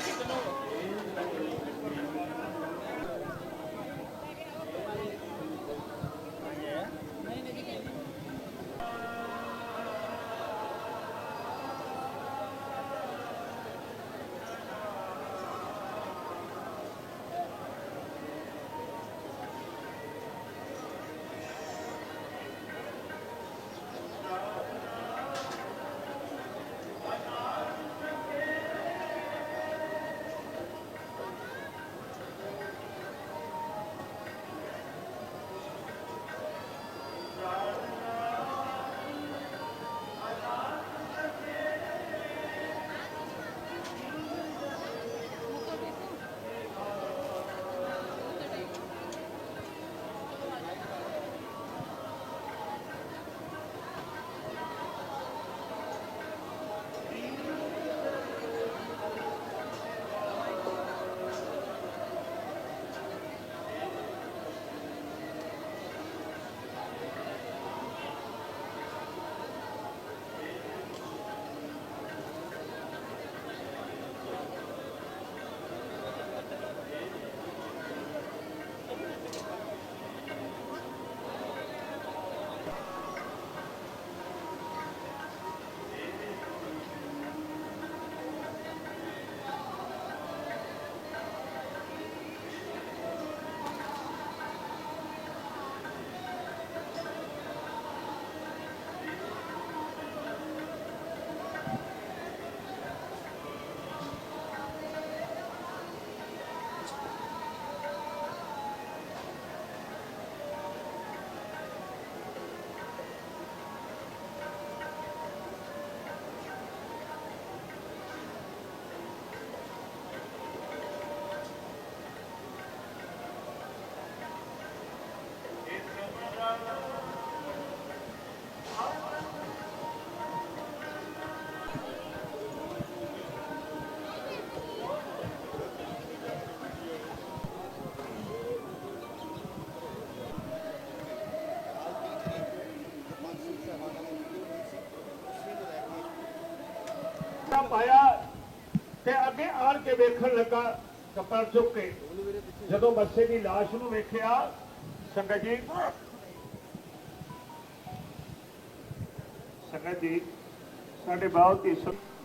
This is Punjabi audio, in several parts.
Thank you. ਅੱਗੇ ਆਣ ਕੇ ਵੇਖਣ ਲੱਗਾ ਕਪੜ ਚੁੱਕ ਕੇ। ਜਦੋਂ ਬੱਸੇ ਦੀ ਲਾਸ਼ ਨੂੰ ਵੇਖਿਆ, ਸੰਗਤ ਜੀ ਸੰਗਤ ਜੀ, ਸਾਡੇ ਬਹੁਤ ਹੀ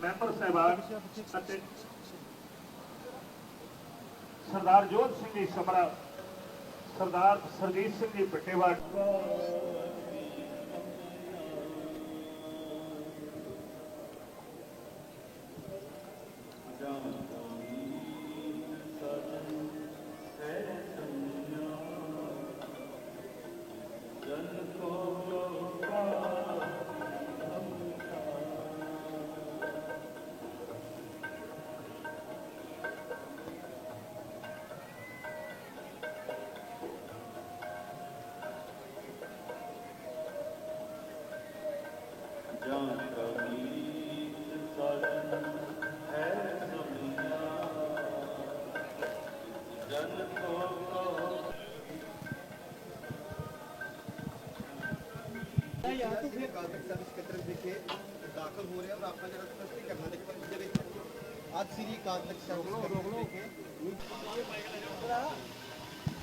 ਮੈਂਬਰ ਸਾਹਿਬਾਨ ਅਤੇ ਸਰਦਾਰ ਜੋਤ ਸਿੰਘ ਜੀ ਸਮਰਾ, ਸਰਦਾਰ ਸਰਜੀਤ ਸਿੰਘ ਜੀ ਪੱਟੇਵਾਲ ਜਾਂ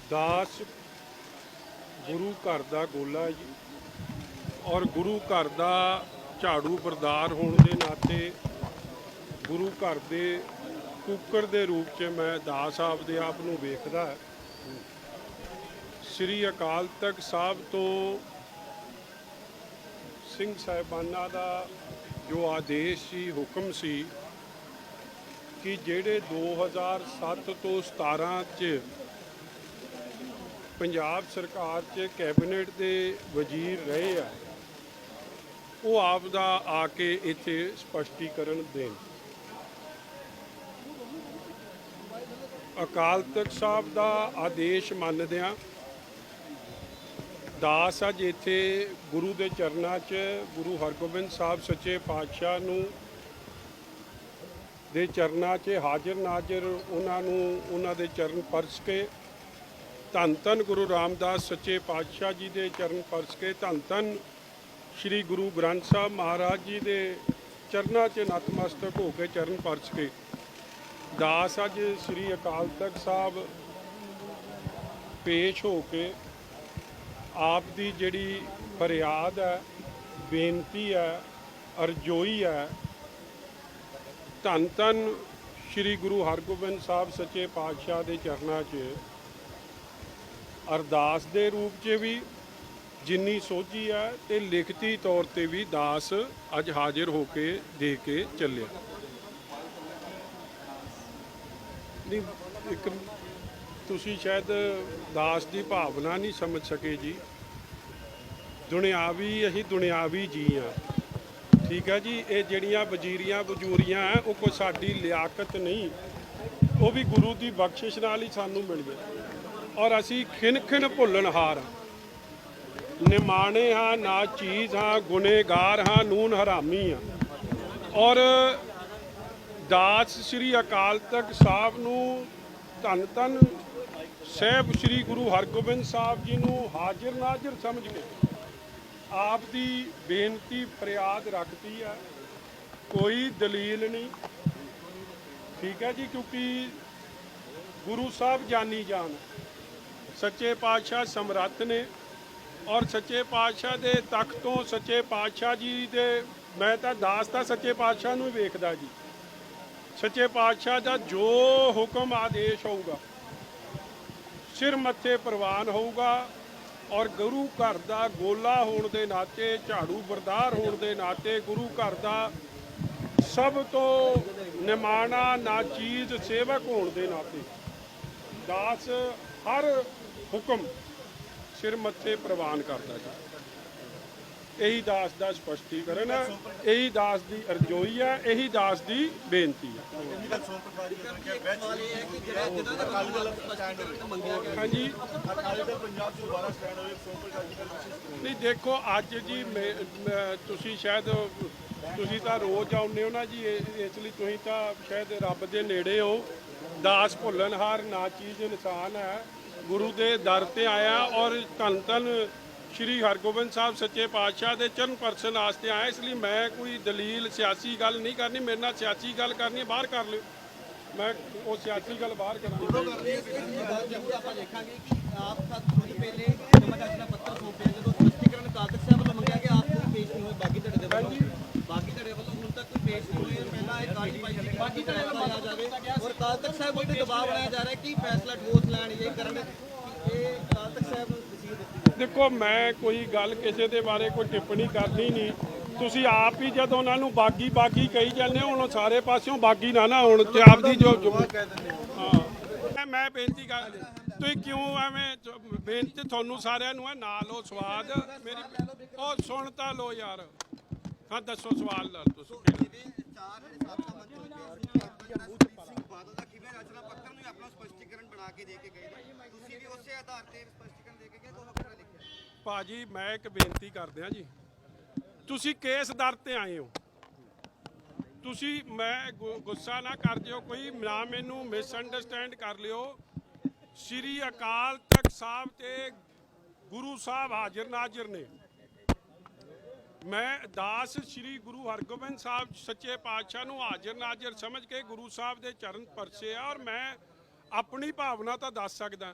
ਦਾਸ ਗੁਰੂ ਘਰ ਦਾ ਗੋਲਾ ਔਰ ਗੁਰੂ ਘਰ ਦਾ ਝਾੜੂ ਬਰਦਾਰ ਹੋਣ ਦੇ ਨਾਤੇ ਗੁਰੂ ਘਰ ਦੇ ਕੁੱਕਰ ਦੇ ਰੂਪ 'ਚ ਮੈਂ ਦਾਸ ਸਾਹਿਬ ਦੇ ਆਪ ਨੂੰ ਵੇਖਦਾ ਸ੍ਰੀ ਅਕਾਲ ਤਖਤ ਸਾਹਿਬ ਤੋਂ ਸਿੰਘ ਸਾਹਿਬਾਨਾਂ ਦਾ ਜੋ ਆਦੇਸ਼ ਸੀ, ਹੁਕਮ ਸੀ ਕਿ ਜਿਹੜੇ 2007 ਤੋਂ 17 'ਚ ਪੰਜਾਬ ਸਰਕਾਰ 'ਚ ਕੈਬਨਿਟ ਦੇ ਵਜ਼ੀਰ ਰਹੇ ਆ, ਉਹ ਆਪ ਦਾ ਆ ਕੇ ਇੱਥੇ ਸਪਸ਼ਟੀਕਰਨ ਦੇਣ। ਅਕਾਲ ਤਖਤ ਸਾਹਿਬ ਦਾ ਆਦੇਸ਼ ਮੰਨਦਿਆਂ ਦਾਸ ਅੱਜ ਇੱਥੇ ਗੁਰੂ ਦੇ ਚਰਨਾਂ 'ਚ ਗੁਰੂ ਹਰਗੋਬਿੰਦ ਸਾਹਿਬ ਸੱਚੇ ਪਾਤਸ਼ਾਹ ਨੂੰ ਦੇ ਚਰਨਾਂ 'ਚ ਹਾਜ਼ਰ ਨਾਜ਼ਰ ਉਹਨਾਂ ਨੂੰ ਉਹਨਾਂ ਦੇ ਚਰਨ ਪਰਸ ਕੇ, ਧੰਨ ਧੰਨ ਗੁਰੂ ਰਾਮਦਾਸ ਸੱਚੇ ਪਾਤਸ਼ਾਹ ਜੀ ਦੇ ਚਰਨ ਪਰਸ ਕੇ, ਧੰਨ ਧੰਨ ਸ੍ਰੀ ਗੁਰੂ ਗ੍ਰੰਥ ਸਾਹਿਬ ਮਹਾਰਾਜ ਜੀ ਦੇ ਚਰਨਾਂ 'ਚ ਨਤਮਸਤਕ ਹੋ ਕੇ ਚਰਨ ਪਰਸ ਕੇ। ਦਾਸ ਅੱਜ ਸ੍ਰੀ ਅਕਾਲ ਤਖਤ ਸਾਹਿਬ ਪੇਸ਼ ਹੋ ਕੇ ਆਪ ਦੀ ਜਿਹੜੀ ਫਰਿਆਦ ਹੈ, ਬੇਨਤੀ ਹੈ, ਅਰਜ਼ੋਈ ਹੈ, ਧੰਨ ਧੰਨ ਸ੍ਰੀ ਗੁਰੂ ਹਰਗੋਬਿੰਦ ਸਾਹਿਬ ਸੱਚੇ ਪਾਤਸ਼ਾਹ ਦੇ ਚਰਨਾਂ 'ਚ, ਅਰਦਾਸ ਦੇ ਰੂਪ 'ਚ ਵੀ ਜਿੰਨੀ ਸੋਝੀ ਹੈ ਤੇ ਲਿਖਤੀ ਤੌਰ ਤੇ ਵੀ ਦਾਸ ਅੱਜ ਹਾਜ਼ਰ ਹੋ ਕੇ ਦੇ ਕੇ ਚੱਲਿਆ। ਨਹੀਂ, ਇੱਕ ਤੁਸੀਂ ਸ਼ਾਇਦ ਦਾਸ ਦੀ ਭਾਵਨਾ ਨਹੀਂ ਸਮਝ ਸਕੇ ਜੀ। ਦੁਨਿਆਵੀ ਅਸੀਂ ਦੁਨਿਆਵੀ ਜੀ ਆ। ਠੀਕ ਹੈ ਜੀ, ਇਹ ਜਿਹੜੀਆਂ ਵਜ਼ੀਰੀਆਂ ਵਜੂਰੀਆਂ ਹੈ, ਉਹ ਕੋਈ ਸਾਡੀ ਲਿਆਕਤ ਨਹੀਂ। ਉਹ ਵੀ ਗੁਰੂ ਦੀ ਬਖਸ਼ਿਸ਼ ਨਾਲ ਹੀ ਸਾਨੂੰ ਮਿਲ ਗਏ। ਔਰ ਅਸੀਂ ਖਿਨ ਖਿਨ ਭੁੱਲਣਹਾਰ ਹਾਂ। ਨਿਮਾਣੇ ਹਾਂ, ਨਾ ਚੀਜ਼ ਹਾਂ, ਗੁਨੇਗਾਰ ਹਾਂ, ਨੂਨ ਹਰਾਮੀ ਹਾਂ। ਔਰ ਦਾਸ ਸ੍ਰੀ ਅਕਾਲ ਤਖਤ ਸਾਹਿਬ ਨੂੰ ਧੰਨ ਧੰਨ ਸਹਿਬ ਸ੍ਰੀ ਗੁਰੂ ਹਰਗੋਬਿੰਦ ਸਾਹਿਬ ਜੀ ਨੂੰ ਹਾਜ਼ਰ ਨਾਜ਼ਰ ਸਮਝ ਕੇ ਆਪ ਦੀ ਬੇਨਤੀ ਫਰਿਆਦ ਰੱਖਦੀ ਹੈ ਕੋਈ ਦਲੀਲ ਨਹੀਂ। ਠੀਕ ਹੈ ਜੀ, ਕਿਉਂਕਿ ਗੁਰੂ ਸਾਹਿਬ ਜਾਨੀ ਜਾਨ। ਸੱਚੇ ਪਾਤਸ਼ਾਹ ਸਮਰੱਥ ਨੇ ਔਰ ਸੱਚੇ ਪਾਤਸ਼ਾਹ ਦੇ ਤਖਤ ਤੋਂ ਸੱਚੇ ਪਾਤਸ਼ਾਹ ਜੀ ਦੇ, ਮੈਂ ਤਾਂ ਦਾਸ ਤਾਂ ਸੱਚੇ ਪਾਤਸ਼ਾਹ ਨੂੰ ਵੇਖਦਾ ਜੀ। ਸੱਚੇ ਪਾਤਸ਼ਾਹ ਦਾ ਜੋ ਹੁਕਮ ਆਦੇਸ਼ ਹੋਊਗਾ ਸਿਰ ਮੱਥੇ ਪ੍ਰਵਾਨ ਹੋਊਗਾ ਔਰ ਗੁਰੂ ਘਰ ਦਾ ਗੋਲਾ ਹੋਣ ਦੇ ਨਾਤੇ, ਝਾੜੂ ਬਰਦਾਰ ਹੋਣ ਦੇ ਨਾਤੇ ਗੁਰੂ ਘਰ ਦਾ ਸਭ ਤੋਂ ਨਿਮਾਣਾ ਨਾਚੀਜ਼ ਸੇਵਕ ਹੋਣ ਦੇ ਨਾਤੇ। ਦਾਸ ਹਰ ਹੁਕਮ ਸਿਰ ਮੱਥੇ ਪ੍ਰਵਾਨ ਕਰਦਾ ਜੀ ਇਹੀ ਦਾਸ ਦਾ ਸਪਸ਼ਟੀਕਰਨ ਹੈ, ਇਹੀ ਦਾਸ ਦੀ ਅਰਜ਼ੋਈ ਹੈ, ਇਹੀ ਦਾਸ ਦੀ ਬੇਨਤੀ ਹੈ। ਹਾਂਜੀ। ਨਹੀਂ, ਦੇਖੋ, ਅੱਜ ਜੀ ਤੁਸੀਂ ਸ਼ਾਇਦ, ਤੁਸੀਂ ਤਾਂ ਰੋਜ਼ ਆਉਂਦੇ ਹੋ ਨਾ ਜੀ ਇਸ ਲਈ ਤੁਸੀਂ ਤਾਂ ਸ਼ਾਇਦ ਰੱਬ ਦੇ ਨੇੜੇ ਹੋ। ਦਾਸ ਭੁੱਲਣਹਾਰ ਨਾ ਚੀਜ਼ ਇਨਸਾਨ ਹੈ। ਗੁਰੂ ਦੇ ਦਰ ਤੇ ਆਇਆ ਔਰ ਧੰਨ ਧੰਨ ਸ਼੍ਰੀ ਹਰਗੋਬਿੰਦ ਸਾਹਿਬ ਸੱਚੇ ਪਾਤਸ਼ਾਹ ਦੇ ਚਰਨ ਪਰਸਨ ਵਾਸਤੇ ਆਇਆ ਇਸ ਲਈ ਮੈਂ ਕੋਈ ਦਲੀਲ ਸਿਆਸੀ ਗੱਲ ਨਹੀਂ ਕਰਨੀ ਮੇਰੇ ਨਾਲ ਸਿਆਸੀ ਗੱਲ ਕਰਨੀ ਬਾਹਰ ਕਰ ਲਿਓ। ਮੈਂ ਉਹ ਸਿਆਸੀ ਗੱਲ ਬਾਹਰ ਕਰਾਂਗਾ। ਜ਼ਰੂਰ ਆਪਾਂ ਦੇਖਾਂਗੇ ਕਿ ਆਪ ਸਾਥ ਥੋੜੀ ਪਹਿਲੇ ਜਮਾ ਕਾਗਜ਼ਾਂ ਪੱਤਰ ਸੌਂਪਿਆ ਜਦੋਂ ਸਪਸ਼ਟੀਕਰਨ ਅਕਾਲ ਤਖਤ ਸਾਹਿਬ ਵੱਲੋਂ ਮੰਗਿਆ ਗਿਆ ਆਪ ਕੋਈ ਪੇਸ਼ ਨਹੀਂ ਹੋਏ ਬਾਗੀ ਧੜੇ ਦੇ ਵੱਲੋਂ ਬਾਗੀ ਧੜੇ ਵੱਲੋਂ ਹੁਣ ਤੱਕ ਕੋਈ ਪੇਸ਼ ਨਹੀਂ ਹੋਏ ਪਹਿਲਾਂ ਇਹ ਕਾਲੀ ਪਾਈ ਸੀ ਬਾਗੀ ਧੜੇ ਵੱਲੋਂ ਆ ਜਾਵੇ ਔਰ ਅਕਾਲ ਤਖਤ ਸਾਹਿਬ ਉੱਤੇ ਦਬਾਅ ਬਣਾਇਆ ਜਾ ਰਿਹਾ ਕਿ ਫੈਸਲਾ ਠੋਸ ਲੈਣ ਇਹ ਕਰਨ ਕਿ ਇਹ ਅਕਾਲ ਤਖਤ ਸਾਹਿਬ ਨੂੰ ਵਸੀਅਤ ਦਿੱਤੀ ਜਾਵੇ ਦੇਖੋ ਮੈਂ ਕੋਈ ਗੱਲ ਕਿਸੇ ਦੇ ਬਾਰੇ ਕੋਈ ਟਿੱਪਣੀ ਕਰਨੀ ਨਹੀਂ। ਤੁਸੀਂ ਆਪ ਹੀ ਜਦੋਂ ਉਹਨਾਂ ਨੂੰ ਬਾਗੀ ਬਾਗੀ ਕਹੀ ਜਾਂਦੇ ਹੋ ਹੁਣ ਸਾਰੇ ਪਾਸਿਓਂ ਬਾਗੀ ਨਾ ਨਾ ਹੁਣ ਤੇ ਆਪਦੀ ਜੋ ਜੋ- ਹਾਂ। ਮੈਂ- ਬੇਨਤੀ ਕਰ ਤੁਸੀਂ ਕਿਉਂ ਐਵੇਂ ਬੇਨਤੀ ਤੁਹਾਨੂੰ ਸਾਰਿਆਂ ਨੂੰ ਹੈ ਨਾ ਲਓ ਸਵਾਦ ਮੇਰੀ ਉਹ ਸੁਣ ਤਾਂ ਲਓ ਯਾਰ। ਹਾਂ ਦੱਸੋ ਸਵਾਲ ਲਾ ਤੁਸੀਂ ਆਪਣਾ ਦਾ ਸਪਸ਼ਟੀਕਰਨ ਬਣਾ ਕੇ ਦੇ ਕੇ ਗਏ ਤੁਸੀਂ ਵੀ ਉਸੇ ਆਧਾਰ ਤੇ ਸਪਸ਼ਟੀਕਰਨ ਦੇ ਕੇ ਗਏ ਦੋ ਵੱਖਰਾ ਲਿਖਿਆ ਭਾਜੀ, ਮੈਂ ਇੱਕ ਬੇਨਤੀ ਕਰਦੇ ਆ ਜੀ। ਤੁਸੀਂ ਕੇਸ ਦਰ ਤੇ ਆਏ ਹੋ। ਤੁਸੀਂ ਮੈਂ ਗੁੱਸਾ ਨਾ ਕਰ ਜਿਓ, ਕੋਈ ਨਾ ਮੈਨੂੰ ਮਿਸਅੰਡਰਸਟੈਂਡ ਕਰ ਲਿਓ। ਸ੍ਰੀ ਅਕਾਲ ਤਖਤ ਸਾਹਿਬ ਤੇ ਗੁਰੂ ਸਾਹਿਬ ਹਾਜ਼ਰ ਨਾਜ਼ਰ ਨੇ। ਮੈਂ ਦਾਸ ਸ੍ਰੀ ਗੁਰੂ ਹਰਗੋਬਿੰਦ ਸਾਹਿਬ ਸੱਚੇ ਪਾਤਸ਼ਾਹ ਨੂੰ ਹਾਜ਼ਰ ਨਾਜ਼ਰ ਸਮਝ ਕੇ ਗੁਰੂ ਸਾਹਿਬ ਦੇ ਚਰਨ ਪਰਸੇ ਆ ਔਰ ਮੈਂ ਆਪਣੀ ਭਾਵਨਾ ਤਾਂ ਦੱਸ ਸਕਦਾ।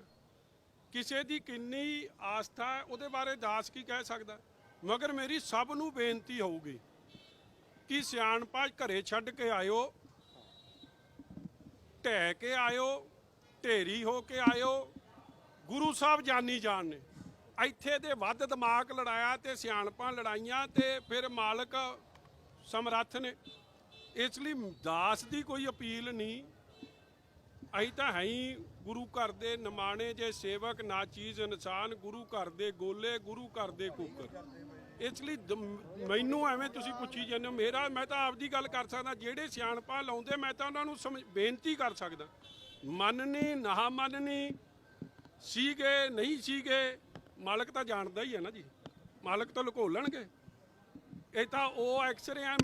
ਕਿਸੇ ਦੀ ਕਿੰਨੀ ਆਸਥਾ ਹੈ, ਉਹਦੇ ਬਾਰੇ ਦਾਸ ਕੀ ਕਹਿ ਸਕਦਾ? ਮਗਰ ਮੇਰੀ ਸਭ ਨੂੰ ਬੇਨਤੀ ਹੋਊਗੀ ਕਿ ਸਿਆਣਪਾ ਘਰੇ ਛੱਡ ਕੇ ਆਇਓ, ਢਹਿ ਕੇ ਆਇਓ, ਢੇਰੀ ਹੋ ਕੇ ਆਇਓ, ਗੁਰੂ ਸਾਹਿਬ ਜਾਨੀ ਜਾਣ ਨੇ। ਇੱਥੇ ਦੇ ਵੱਧ ਦਿਮਾਗ ਲੜਾਇਆ ਤੇ ਸਿਆਣਪਾਂ ਲੜਾਈਆਂ ਤੇ ਫਿਰ ਮਾਲਕ ਸਮਰੱਥ ਨੇ। ਇਸ ਲਈ ਦਾਸ ਦੀ ਕੋਈ ਅਪੀਲ ਨਹੀਂ ਅਸੀਂ ਤਾਂ ਹੈ ਹੀ ਗੁਰੂ ਘਰ ਦੇ ਨਿਮਾਣੇ ਜੇ ਸੇਵਕ, ਨਾ ਚੀਜ਼ ਇਨਸਾਨ, ਗੁਰੂ ਘਰ ਦੇ ਗੋਲੇ, ਗੁਰੂ ਘਰ ਦੇ ਕੁੱਕਰ। ਇਸ ਲਈ ਦ- ਮੈਨੂੰ ਐਵੇਂ ਤੁਸੀਂ ਪੁੱਛੀ ਜਾਂਦੇ ਹੋ, ਮੇਰਾ, ਮੈਂ ਤਾਂ ਆਪਦੀ ਗੱਲ ਕਰ ਸਕਦਾ, ਜਿਹੜੇ ਸਿਆਣਪਾ ਲਾਉਂਦੇ, ਮੈਂ ਤਾਂ ਉਹਨਾਂ ਨੂੰ ਸਮਝ- ਬੇਨਤੀ ਕਰ ਸਕਦਾ। ਮੰਨਣੀ, ਨਾ ਮੰਨਣੀ, ਸੀਗੇ, ਨਹੀਂ ਸੀਗੇ, ਮਾਲਕ ਤਾਂ ਜਾਣਦਾ ਹੀ ਹੈ ਨਾ ਜੀ। ਮਾਲਕ ਤਾਂ ਲੁਕੋ ਲੈਣਗੇ ਇਹ ਤਾਂ ਉਹ ਐਕਸਰੇ ਆ